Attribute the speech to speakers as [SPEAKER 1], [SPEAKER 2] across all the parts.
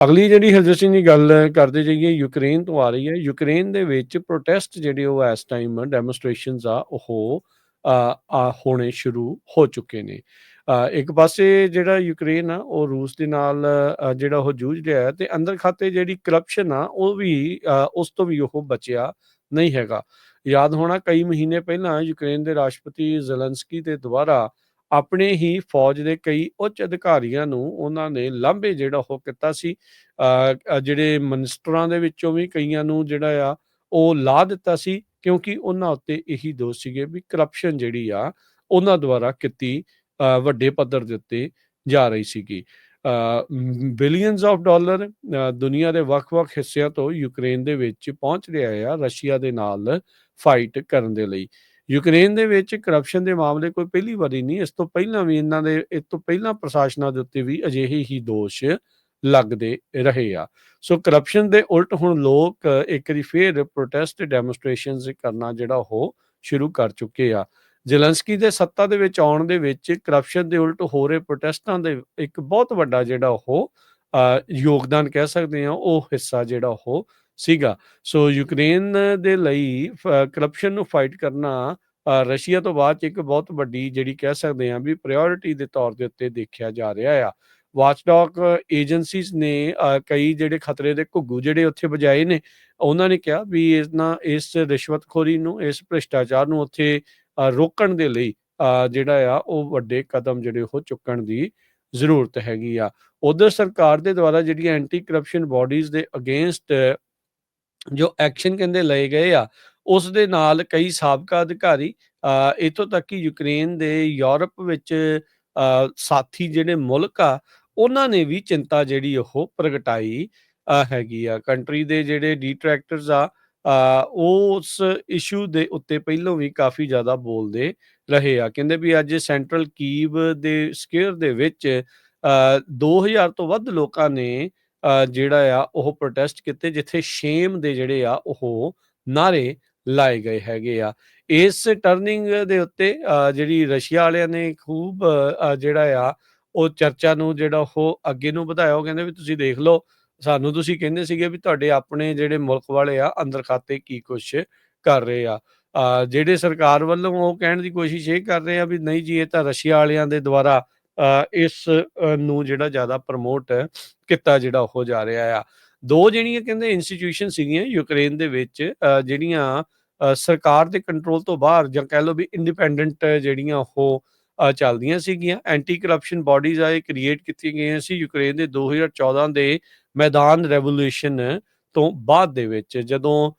[SPEAKER 1] ਅਗਲੀ ਜਿਹੜੀ ਹਰਜੋਤ ਸਿੰਘ ਦੀ ਗੱਲ ਕਰਦੇ ਜਾਈਏ, ਯੂਕਰੇਨ ਤੋਂ ਆ ਰਹੀ ਹੈ। ਯੂਕਰੇਨ ਦੇ ਵਿੱਚ ਪ੍ਰੋਟੈਸਟ ਜਿਹੜੇ ਉਹ ਇਸ ਟਾਈਮ ਡੈਮੋਨਸਟ੍ਰੇਸ਼ਨਸ ਆ, ਉਹ ਆ ਹੋਣੇ ਸ਼ੁਰੂ ਹੋ ਚੁੱਕੇ ਨੇ। ਇੱਕ ਪਾਸੇ ਜਿਹੜਾ ਯੂਕਰੇਨ ਆ, ਉਹ ਰੂਸ ਦੇ ਨਾਲ ਜਿਹੜਾ ਉਹ ਜੂਝ ਰਿਹਾ ਹੈ ਤੇ ਅੰਦਰ ਖਾਤੇ ਜਿਹੜੀ ਕਰਪਸ਼ਨ ਆ, ਉਹ ਵੀ ਉਸ ਤੋਂ ਵੀ ਉਹ ਬਚਿਆ ਨਹੀਂ ਹੈਗਾ। ਯਾਦ ਹੋਣਾ ਕਈ ਮਹੀਨੇ ਪਹਿਲਾਂ ਯੂਕਰੇਨ ਦੇ ਰਾਸ਼ਟਰਪਤੀ ਜ਼ੈਲੈਂਸਕੀ ਦੇ ਦੁਆਰਾ ਆਪਣੇ ਹੀ ਫੌਜ ਦੇ ਕਈ ਉੱਚ ਅਧਿਕਾਰੀਆਂ ਨੂੰ ਉਹਨਾਂ ਨੇ ਲਾਂਭੇ ਜਿਹੜਾ ਉਹ ਕੀਤਾ ਸੀ। ਜਿਹੜੇ ਮਨਿਸਟਰਾਂ ਦੇ ਵਿੱਚੋਂ ਵੀ ਕਈਆਂ ਨੂੰ ਜਿਹੜਾ ਆ, ਉਹ ਲਾ ਦਿੱਤਾ ਸੀ ਕਿਉਂਕਿ ਉਹਨਾਂ ਉੱਤੇ ਇਹੀ ਦੋਸ਼ ਸੀਗੇ ਵੀ ਕਰਪਸ਼ਨ ਜਿਹੜੀ ਆ, ਉਹਨਾਂ ਦੁਆਰਾ ਕੀਤੀ ਵੱਡੇ ਪੱਧਰ ਦੇ ਉੱਤੇ ਜਾ ਰਹੀ ਸੀਗੀ। ਬਿਲੀਅਨਸ ਆਫ ਡਾਲਰ ਦੁਨੀਆ ਦੇ ਵੱਖ-ਵੱਖ ਹਿੱਸਿਆਂ ਤੋਂ ਯੂਕਰੇਨ ਦੇ ਵਿੱਚ ਪਹੁੰਚ ਰਿਹਾ ਆ ਰਸ਼ੀਆ ਦੇ ਨਾਲ ਫਾਈਟ ਕਰਨ ਦੇ ਲਈ। ਯੂਕਰੇਨ ਦੇ ਵਿੱਚ ਕਰਪਸ਼ਨ ਦੇ ਮਾਮਲੇ ਕੋਈ ਪਹਿਲੀ ਵਾਰੀ ਨਹੀਂ ਇਸ ਤੋਂ ਪਹਿਲਾਂ ਵੀ ਇਹਨਾਂ ਦੇ ਇਸ ਤੋਂ ਪਹਿਲਾਂ ਪ੍ਰਸ਼ਾਸਨਾਂ ਦੇ ਉੱਤੇ ਵੀ ਅਜਿਹੇ ਹੀ ਦੋਸ਼ ਲੱਗਦੇ ਰਹੇ ਆ। ਸੋ ਕਰਪਸ਼ਨ ਦੇ ਉਲਟ ਹੁਣ ਲੋਕ ਇੱਕ ਵਾਰੀ ਫੇਰ ਪ੍ਰੋਟੈਸਟ ਡੈਮੋਨਸਟ੍ਰੇਸ਼ਨਸ ਕਰਨਾ ਜਿਹੜਾ ਉਹ ਸ਼ੁਰੂ ਕਰ ਚੁੱਕੇ ਆ। ਜ਼ੈਲੈਂਸਕੀ ਦੇ ਸੱਤਾ ਦੇ ਵਿੱਚ ਆਉਣ ਦੇ ਵਿੱਚ ਕਰਪਸ਼ਨ ਦੇ ਉਲਟ ਹੋ ਰਹੇ ਪ੍ਰੋਟੈਸਟਾਂ ਦੇ ਇੱਕ ਬਹੁਤ ਵੱਡਾ ਜਿਹੜਾ ਉਹ ਅ, ਯੋਗਦਾਨ ਕਹਿ ਸਕਦੇ ਆ ਉਹ ਹਿੱਸਾ ਜਿਹੜਾ ਉਹ ਸੀਗਾ। ਸੋ ਯੂਕਰੇਨ ਦੇ ਲਈ ਕਰਪਸ਼ਨ ਨੂੰ ਫਾਈਟ ਕਰਨਾ ਰਸ਼ੀਆ ਤੋਂ ਬਾਅਦ 'ਚ ਇੱਕ ਬਹੁਤ ਵੱਡੀ ਜਿਹੜੀ ਕਹਿ ਸਕਦੇ ਆ ਵੀ ਪ੍ਰਾਇੋਰਟੀ ਦੇ ਤੌਰ ਦੇ ਉੱਤੇ ਦੇਖਿਆ ਜਾ ਰਿਹਾ ਆ। ਵਾਚਡੌਗ ਏਜੰਸੀਜ਼ ਨੇ ਕਈ ਜਿਹੜੇ ਖਤਰੇ ਦੇ ਘੁੱਗੂ ਜਿਹੜੇ ਉੱਥੇ ਵਜਾਏ ਨੇ, ਉਹਨਾਂ ਨੇ ਕਿਹਾ ਵੀ ਇਸ ਨਾ ਇਸ ਰਿਸ਼ਵਤਖੋਰੀ ਨੂੰ, ਇਸ ਭ੍ਰਿਸ਼ਟਾਚਾਰ ਨੂੰ ਉੱਥੇ ਰੋਕਣ ਦੇ ਲਈ ਜਿਹੜਾ ਆ, ਉਹ ਵੱਡੇ ਕਦਮ ਜਿਹੜੇ ਉਹ ਚੁੱਕਣ ਦੀ ਜ਼ਰੂਰਤ ਹੈਗੀ ਆ। ਉਧਰ ਸਰਕਾਰ ਦੇ ਦੁਆਰਾ ਜਿਹੜੀਆਂ ਐਂਟੀ ਕਰਪਸ਼ਨ ਬਾਡੀਜ਼ ਦੇ ਅਗੇਂਸਟ ਜੋ ਐਕਸ਼ਨ ਕਹਿੰਦੇ ਲਏ ਗਏ ਆ ਉਸ ਦੇ ਨਾਲ ਕਈ ਸਾਬਕਾ ਅਧਿਕਾਰੀ ਅ, ਇੱਥੋਂ ਤੱਕ ਕਿ ਯੂਕਰੇਨ ਦੇ ਯੂਰਪ ਵਿੱਚ ਸਾਥੀ ਜਿਹੜੇ ਮੁਲਕ ਆ ਉਹਨਾਂ ਨੇ ਵੀ ਚਿੰਤਾ ਜਿਹੜੀ ਉਹ ਪ੍ਰਗਟਾਈ ਹੈਗੀ ਆ। ਕੰਟਰੀ ਦੇ ਜਿਹੜੇ ਡੀਟਰੈਕਟਰਸ ਆ ਅ, ਉਸ ਇਸ਼ੂ ਦੇ ਉੱਤੇ ਪਹਿਲਾਂ ਵੀ ਕਾਫੀ ਜ਼ਿਆਦਾ ਬੋਲਦੇ ਰਹੇ ਆ। ਕਹਿੰਦੇ ਵੀ ਅੱਜ ਸੈਂਟਰਲ ਕੀਵ ਦੇ ਸਕੇਅਰ ਦੇ ਵਿੱਚ ਅ, 2000 ਤੋਂ ਵੱਧ ਲੋਕਾਂ ਨੇ ਜਿਹੜਾ ਆ, ਉਹ ਪ੍ਰੋਟੈਸਟ ਕੀਤੇ ਜਿੱਥੇ ਸ਼ੇਮ ਦੇ ਜਿਹੜੇ ਆ, ਉਹ ਨਾਰੇ ਲਾਏ ਗਏ ਹੈਗੇ ਆ। ਇਸ ਟਰਨਿੰਗ ਦੇ ਉੱਤੇ ਜਿਹੜੀ ਰਸ਼ੀਆ ਵਾਲਿਆਂ ਨੇ ਖੂਬ ਜਿਹੜਾ ਆ, ਉਹ ਚਰਚਾ ਨੂੰ ਜਿਹੜਾ ਉਹ ਅੱਗੇ ਨੂੰ ਵਧਾਇਆ। ਉਹ ਕਹਿੰਦੇ ਵੀ ਤੁਸੀਂ ਦੇਖ ਲਓ, ਸਾਨੂੰ ਤੁਸੀਂ ਕਹਿੰਦੇ ਸੀਗੇ ਵੀ ਤੁਹਾਡੇ ਆਪਣੇ ਜਿਹੜੇ ਮੁਲਕ ਵਾਲੇ ਆ, ਅੰਦਰ ਖਾਤੇ ਕੀ ਕੁਛ ਕਰ ਰਹੇ ਆ। ਜਿਹੜੇ ਸਰਕਾਰ ਵੱਲੋਂ ਉਹ ਕਹਿਣ ਦੀ ਕੋਸ਼ਿਸ਼ ਇਹ ਕਰ ਰਹੇ ਆ ਵੀ ਨਹੀਂ ਜੀ, ਇਹ ਤਾਂ ਰਸ਼ੀਆ ਵਾਲਿਆਂ ਦੇ ਦੁਆਰਾ ਇਸ ਨੂੰ ਜਿਹੜਾ ਜ਼ਿਆਦਾ ਪ੍ਰਮੋਟ ਕੀਤਾ ਜਿਹੜਾ ਉਹ ਜਾ ਰਿਹਾ ਆ। ਦੋ ਜਿਹੜੀਆਂ ਕਹਿੰਦੇ ਇੰਸਟੀਟਿਊਸ਼ਨ ਸੀਗੀਆਂ ਯੂਕਰੇਨ ਦੇ ਵਿੱਚ ਜਿਹੜੀਆਂ ਸਰਕਾਰ ਦੇ ਕੰਟਰੋਲ ਤੋਂ ਬਾਹਰ ਜਾਂ ਕਹਿ ਲਓ ਵੀ ਇੰਡੀਪੈਂਡੈਂਟ ਜਿਹੜੀਆਂ ਉਹ ਚੱਲਦੀਆਂ ਸੀਗੀਆਂ। ਐਂਟੀ ਕਰਪਸ਼ਨ ਬਾਡੀਜ਼ ਆਏ ਕ੍ਰੀਏਟ ਕੀਤੀਆਂ ਗਈਆਂ ਸੀ ਯੂਕਰੇਨ ਦੇ 2014 ਦੇ ਮੈਦਾਨ ਰੈਵੋਲੂਸ਼ਨ ਤੋਂ ਬਾਅਦ ਦੇ ਵਿੱਚ। ਜਦੋਂ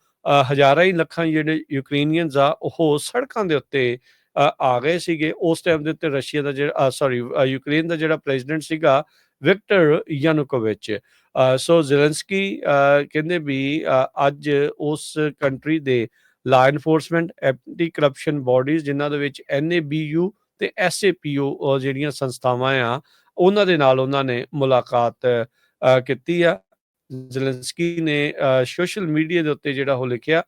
[SPEAKER 1] ਹਜ਼ਾਰਾਂ ਹੀ ਲੱਖਾਂ ਜਿਹੜੇ ਯੂਕਰੇਨੀਅਨਸ ਆ, ਉਹ ਸੜਕਾਂ ਦੇ ਉੱਤੇ ਆ ਗਏ ਸੀਗੇ। ਉਸ ਟਾਈਮ ਦੇ ਉੱਤੇ ਰਸ਼ੀਆ ਦਾ ਜਿਹੜਾ ਸੌਰੀ ਯੂਕਰੇਨ ਦਾ ਜਿਹੜਾ ਪ੍ਰੈਜ਼ੀਡੈਂਟ ਸੀਗਾ, ਵਿਕਟਰ ਯਾਨੂਕੋਵਿਚ। ਸੋ ਜ਼ੈਲੈਂਸਕੀ ਕਹਿੰਦੇ ਵੀ ਅੱਜ ਉਸ ਕੰਟਰੀ ਦੇ ਲਾ ਐਨਫੋਰਸਮੈਂਟ ਐਂਟੀ ਕਰਪਸ਼ਨ ਬਾਡੀਜ਼ ਜਿਨ੍ਹਾਂ ਦੇ ਵਿੱਚ ਐਨਏਬੀਯੂ ਤੇ ਐਸਏਪੀਓ ਜਿਹੜੀਆਂ ਸੰਸਥਾਵਾਂ ਆ, ਉਹਨਾਂ ਦੇ ਨਾਲ ਉਹਨਾਂ ਨੇ ਮੁਲਾਕਾਤ ਕੀਤੀ ਆ। ਜ਼ੈਲੈਂਸਕੀ ਨੇ ਸੋਸ਼ਲ ਮੀਡੀਆ ਦੇ ਉੱਤੇ ਜਿਹੜਾ ਉਹ ਲਿਖਿਆ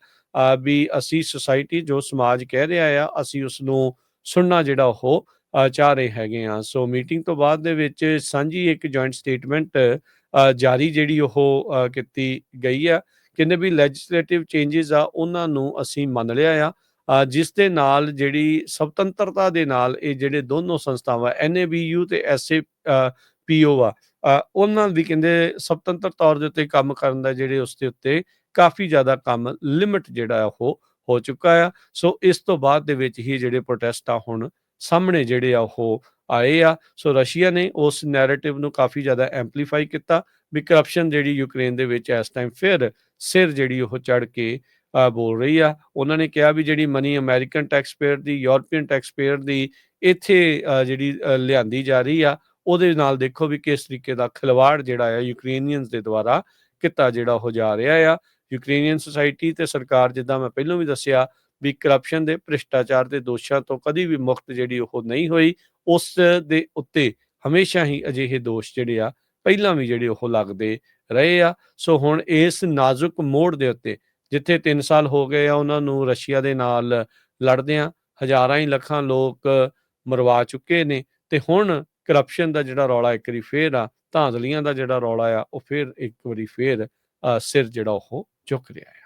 [SPEAKER 1] ਵੀ ਅਸੀਂ ਸੁਸਾਇਟੀ ਜੋ ਸਮਾਜ ਕਹਿ ਰਿਹਾ ਆ, ਅਸੀਂ ਉਸ ਨੂੰ ਸੁਣਨਾ ਜਿਹੜਾ ਉਹ ਚਾਹ ਰਹੇ ਹੈਗੇ ਆ। ਸੋ ਮੀਟਿੰਗ ਤੋਂ ਬਾਅਦ ਦੇ ਵਿੱਚ ਸਾਂਝੀ ਇੱਕ ਜੁਆਇੰਟ ਸਟੇਟਮੈਂਟ ਜਾਰੀ ਜਿਹੜੀ ਉਹ ਕੀਤੀ ਗਈ ਆ। ਕਹਿੰਦੇ ਵੀ ਲੈਜਿਸਲੇਟਿਵ ਚੇਂਜਸ ਆ, ਉਹਨਾਂ ਨੂੰ ਅਸੀਂ ਮੰਨ ਲਿਆ ਆ। ਜਿਸ ਦੇ ਨਾਲ ਜਿਹੜੀ ਸੁਤੰਤਰਤਾ ਦੇ ਨਾਲ ਇਹ ਜਿਹੜੇ ਦੋਨੋਂ ਸੰਸਥਾਵਾਂ ਐਨਏਬੀਯੂ ਤੇ ਐਸਏ ਪੀਓ ਆ ਉਹਨਾਂ ਦੀ ਕਹਿੰਦੇ ਸੁਤੰਤਰ ਤੌਰ ਦੇ ਉੱਤੇ ਕੰਮ ਕਰਨ ਦਾ ਜਿਹੜੇ ਉਸ ਦੇ ਉੱਤੇ ਕਾਫੀ ਜ਼ਿਆਦਾ ਕੰਮ ਲਿਮਿਟ ਜਿਹੜਾ ਆ ਉਹ ਹੋ ਚੁੱਕਾ ਆ। ਸੋ ਇਸ ਤੋਂ ਬਾਅਦ ਦੇ ਵਿੱਚ ਹੀ ਜਿਹੜੇ ਪ੍ਰੋਟੈਸਟ ਆ ਹੁਣ ਸਾਹਮਣੇ ਜਿਹੜੇ ਆ ਉਹ ਆਏ ਆ। ਸੋ ਰਸ਼ੀਆ ਨੇ ਉਸ ਨੈਰੇਟਿਵ ਨੂੰ ਕਾਫੀ ਜ਼ਿਆਦਾ ਐਮਪਲੀਫਾਈ ਕੀਤਾ ਵੀ ਕਰਪਸ਼ਨ ਜਿਹੜੀ ਯੂਕਰੇਨ ਦੇ ਵਿੱਚ ਇਸ ਟਾਈਮ ਫਿਰ ਸਿਰ ਜਿਹੜੀ ਉਹ ਚੜ ਕੇ ਬੋਲ ਰਹੀ ਆ। ਉਹਨਾਂ ਨੇ ਕਿਹਾ ਵੀ ਜਿਹੜੀ ਮਨੀ ਅਮਰੀਕਨ ਟੈਕਸ ਪੇਅਰ ਦੀ ਯੂਰੋਪੀਅਨ ਟੈਕਸ ਪੇਅਰ ਦੀ ਇੱਥੇ ਜਿਹੜੀ ਲਿਆਂਦੀ ਜਾ ਰਹੀ ਆ, ਉਹਦੇ ਨਾਲ ਦੇਖੋ ਵੀ ਕਿਸ ਤਰੀਕੇ ਦਾ ਖਿਲਵਾੜ ਜਿਹੜਾ ਆ ਯੂਕਰੇਨੀਅਨਸ ਦੇ ਦੁਆਰਾ ਕੀਤਾ ਜਿਹੜਾ ਹੋ ਜਾ ਰਿਹਾ ਆ। ਯੂਕਰੇਨੀਅਨ ਸੁਸਾਇਟੀ ਤੇ ਸਰਕਾਰ, ਜਿੱਦਾਂ ਮੈਂ ਪਹਿਲਾਂ ਵੀ ਦੱਸਿਆ ਵੀ ਕਰਪਸ਼ਨ ਦੇ, ਭ੍ਰਿਸ਼ਟਾਚਾਰ ਦੇ ਦੋਸ਼ਾਂ ਤੋਂ ਕਦੀ ਵੀ ਮੁਕਤ ਜਿਹੜੀ ਉਹ ਨਹੀਂ ਹੋਈ, ਉਸ ਦੇ ਉੱਤੇ ਹਮੇਸ਼ਾ ਹੀ ਅਜਿਹੇ ਦੋਸ਼ ਜਿਹੜੇ ਆ, ਪਹਿਲਾਂ ਵੀ ਜਿਹੜੇ ਉਹ ਲੱਗਦੇ ਰਹੇ ਆ। ਸੋ ਹੁਣ ਇਸ ਨਾਜ਼ੁਕ ਮੋੜ ਦੇ ਉੱਤੇ, ਜਿੱਥੇ 3 ਸਾਲ ਹੋ ਗਏ ਆ ਉਹਨਾਂ ਨੂੰ ਰਸ਼ੀਆ ਦੇ ਨਾਲ ਲੜਦਿਆਂ, ਹਜ਼ਾਰਾਂ ਹੀ ਲੱਖਾਂ ਲੋਕ ਮਰਵਾ ਚੁੱਕੇ ਨੇ ਤੇ ਹੁਣ ਕਰਪਸ਼ਨ ਦਾ ਜਿਹੜਾ ਰੌਲਾ ਇੱਕ ਵਾਰੀ ਫੇਰ ਆ, ਧਾਂਦਲੀਆਂ ਦਾ ਜਿਹੜਾ ਰੌਲਾ ਆ, ਉਹ ਫਿਰ ਇੱਕ ਵਾਰੀ ਫਿਰ ਸਿਰ ਜਿਹੜਾ ਉਹ ਝੁਕ ਰਿਹਾ ਹੈ।